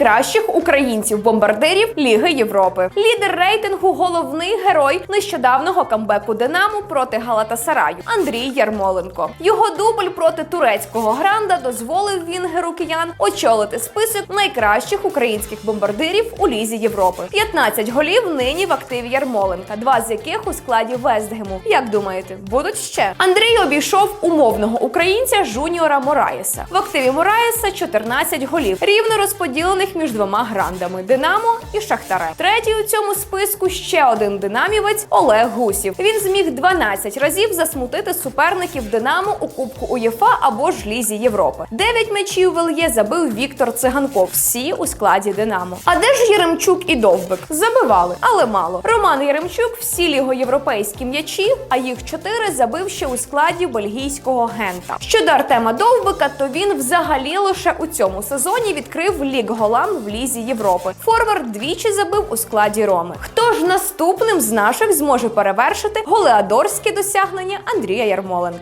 найкращих українців-бомбардирів Ліги Європи. Лідер рейтингу, головний герой нещодавнього камбеку Динамо проти Галатасараю Андрій Ярмоленко. Його дубль проти турецького гранда дозволив Вінгеру киян очолити список найкращих українських бомбардирів у Лізі Європи. 15 голів нині в активі Ярмоленка, два з яких у складі Вестгему. Як думаєте, будуть ще? Андрій обійшов умовного українця Жуніора Мораєса. В активі Мораєса 14 голів, рівно розподілених між двома грандами Динамо і Шахтарем. Третій у цьому списку ще один динамівець Олег Гусів. Він зміг 12 разів засмутити суперників Динамо у Кубку УЄФА або ж Лізі Європи. Дев'ять м'ячів в ЛЄ забив Віктор Циганков. Всі у складі Динамо. А де ж Єремчук і Довбик? Забивали, але мало. Роман Єремчук всі його європейські м'ячі, а їх чотири забив ще у складі бельгійського гента. Щодо Артема Довбика, то він взагалі лише у цьому сезоні відкрив ліг голам в лізі Європи. Форвард двічі забив у складі Роми. Хто ж наступним з наших зможе перевершити голеадорські досягнення Андрія Ярмоленка?